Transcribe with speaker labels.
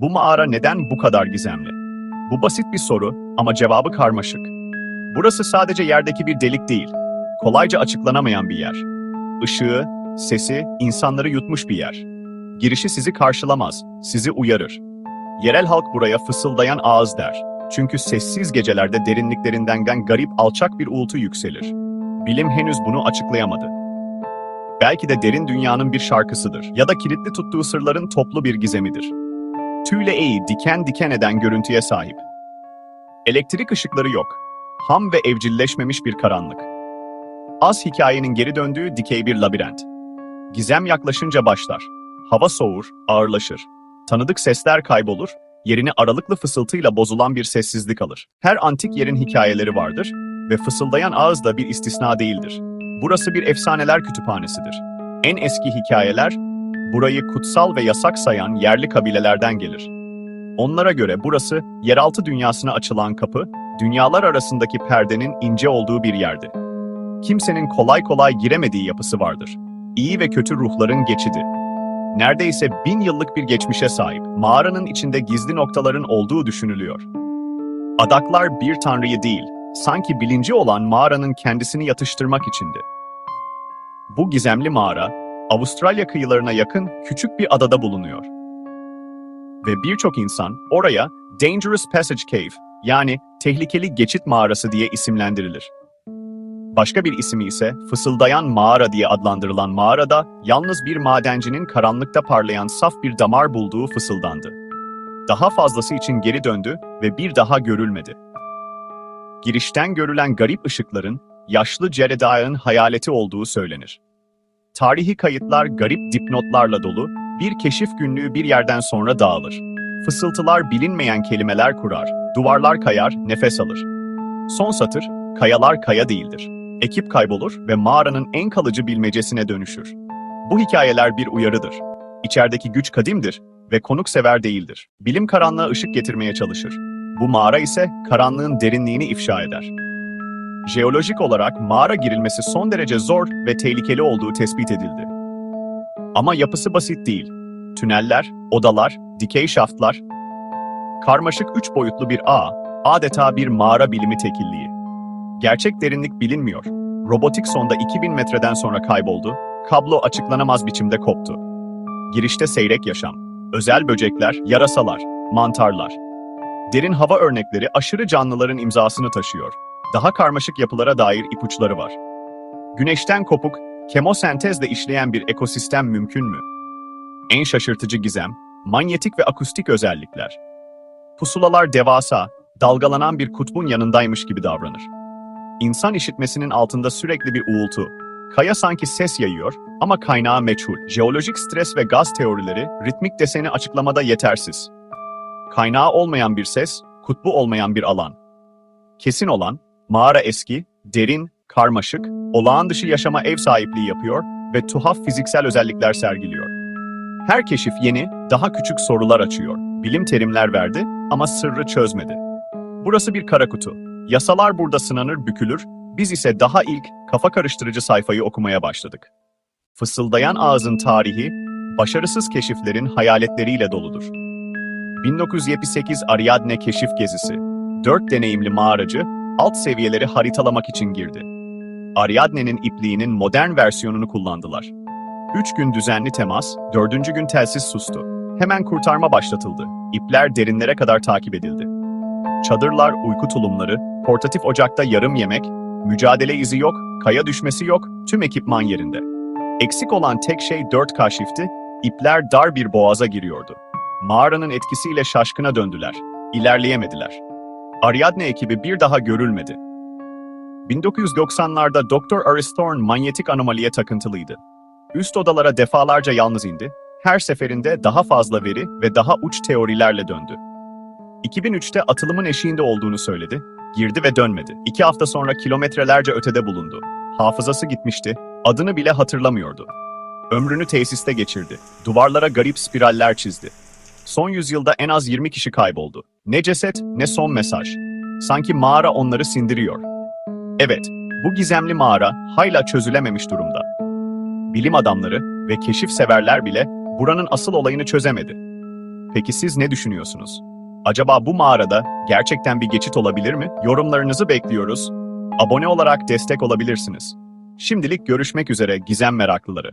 Speaker 1: Bu mağara neden bu kadar gizemli? Bu basit bir soru ama cevabı karmaşık. Burası sadece yerdeki bir delik değil, kolayca açıklanamayan bir yer. Işığı, sesi, insanları yutmuş bir yer. Girişi sizi karşılamaz, sizi uyarır. Yerel halk buraya fısıldayan ağız der. Çünkü sessiz gecelerde derinliklerinden garip alçak bir uğultu yükselir. Bilim henüz bunu açıklayamadı. Belki de derin dünyanın bir şarkısıdır ya da kilitli tuttuğu sırların toplu bir gizemidir. Tüyle eği diken diken eden görüntüye sahip. Elektrik ışıkları yok. Ham ve evcilleşmemiş bir karanlık. Az hikayenin geri döndüğü dikey bir labirent. Gizem yaklaşınca başlar. Hava soğur, ağırlaşır. Tanıdık sesler kaybolur, yerini aralıklı fısıltıyla bozulan bir sessizlik alır. Her antik yerin hikayeleri vardır ve fısıldayan ağız da bir istisna değildir. Burası bir efsaneler kütüphanesidir. En eski hikayeler, burayı kutsal ve yasak sayan yerli kabilelerden gelir. Onlara göre burası, yeraltı dünyasına açılan kapı, dünyalar arasındaki perdenin ince olduğu bir yerdi. Kimsenin kolay kolay giremediği yapısı vardır. İyi ve kötü ruhların geçidi. Neredeyse bin yıllık bir geçmişe sahip, mağaranın içinde gizli noktaların olduğu düşünülüyor. Adaklar bir tanrıyı değil, sanki bilinci olan mağaranın kendisini yatıştırmak içindi. Bu gizemli mağara, Avustralya kıyılarına yakın küçük bir adada bulunuyor. Ve birçok insan oraya Dangerous Passage Cave yani tehlikeli geçit mağarası diye isimlendirilir. Başka bir ismi ise fısıldayan mağara diye adlandırılan mağarada yalnız bir madencinin karanlıkta parlayan saf bir damar bulduğu fısıldandı. Daha fazlası için geri döndü ve bir daha görülmedi. Girişten görülen garip ışıkların yaşlı Jedediah'ın hayaleti olduğu söylenir. Tarihi kayıtlar garip dipnotlarla dolu, bir keşif günlüğü bir yerden sonra dağılır. Fısıltılar bilinmeyen kelimeler kurar, duvarlar kayar, nefes alır. Son satır, kayalar kaya değildir. Ekip kaybolur ve mağaranın en kalıcı bilmecesine dönüşür. Bu hikayeler bir uyarıdır. İçerideki güç kadimdir ve konuksever değildir. Bilim karanlığa ışık getirmeye çalışır. Bu mağara ise karanlığın derinliğini ifşa eder. Jeolojik olarak mağara girilmesi son derece zor ve tehlikeli olduğu tespit edildi. Ama yapısı basit değil. Tüneller, odalar, dikey şaftlar, karmaşık üç boyutlu bir ağ, adeta bir mağara bilimi tekilliği. Gerçek derinlik bilinmiyor. Robotik sonda 2000 metreden sonra kayboldu, kablo açıklanamaz biçimde koptu. Girişte seyrek yaşam, özel böcekler, yarasalar, mantarlar. Derin hava örnekleri aşırı canlıların imzasını taşıyor. Daha karmaşık yapılara dair ipuçları var. Güneşten kopuk, kemosentezle işleyen bir ekosistem mümkün mü? En şaşırtıcı gizem, manyetik ve akustik özellikler. Pusulalar devasa, dalgalanan bir kutbun yanındaymış gibi davranır. İnsan işitmesinin altında sürekli bir uğultu. Kaya sanki ses yayıyor ama kaynağı meçhul. Jeolojik stres ve gaz teorileri ritmik deseni açıklamada yetersiz. Kaynağı olmayan bir ses, kutbu olmayan bir alan. Kesin olan, mağara eski, derin, karmaşık, olağan dışı yaşama ev sahipliği yapıyor ve tuhaf fiziksel özellikler sergiliyor. Her keşif yeni, daha küçük sorular açıyor. Bilim terimler verdi ama sırrı çözmedi. Burası bir kara kutu. Yasalar burada sınanır, bükülür, biz ise daha ilk kafa karıştırıcı sayfayı okumaya başladık. Fısıldayan ağzın tarihi, başarısız keşiflerin hayaletleriyle doludur. 1978 Ariadne keşif gezisi, dört deneyimli mağaracı, alt seviyeleri haritalamak için girdi. Ariadne'nin ipliğinin modern versiyonunu kullandılar. Üç gün düzenli temas, dördüncü gün telsiz sustu. Hemen kurtarma başlatıldı. İpler derinlere kadar takip edildi. Çadırlar, uyku tulumları, portatif ocakta yarım yemek, mücadele izi yok, kaya düşmesi yok, tüm ekipman yerinde. Eksik olan tek şey 4K shifti, ipler dar bir boğaza giriyordu. Mağaranın etkisiyle şaşkına döndüler. İlerleyemediler. Ariadne ekibi bir daha görülmedi. 1990'larda Dr. Aristorn manyetik anomaliye takıntılıydı. Üst odalara defalarca yalnız indi, her seferinde daha fazla veri ve daha uç teorilerle döndü. 2003'te atılımın eşiğinde olduğunu söyledi, girdi ve dönmedi. İki hafta sonra kilometrelerce ötede bulundu. Hafızası gitmişti, adını bile hatırlamıyordu. Ömrünü tesiste geçirdi. Duvarlara garip spiraller çizdi. Son yüzyılda en az 20 kişi kayboldu. Ne ceset, ne son mesaj. Sanki mağara onları sindiriyor. Evet, bu gizemli mağara hala çözülememiş durumda. Bilim adamları ve keşif severler bile buranın asıl olayını çözemedi. Peki siz ne düşünüyorsunuz? Acaba bu mağarada gerçekten bir geçit olabilir mi? Yorumlarınızı bekliyoruz. Abone olarak destek olabilirsiniz. Şimdilik görüşmek üzere gizem meraklıları.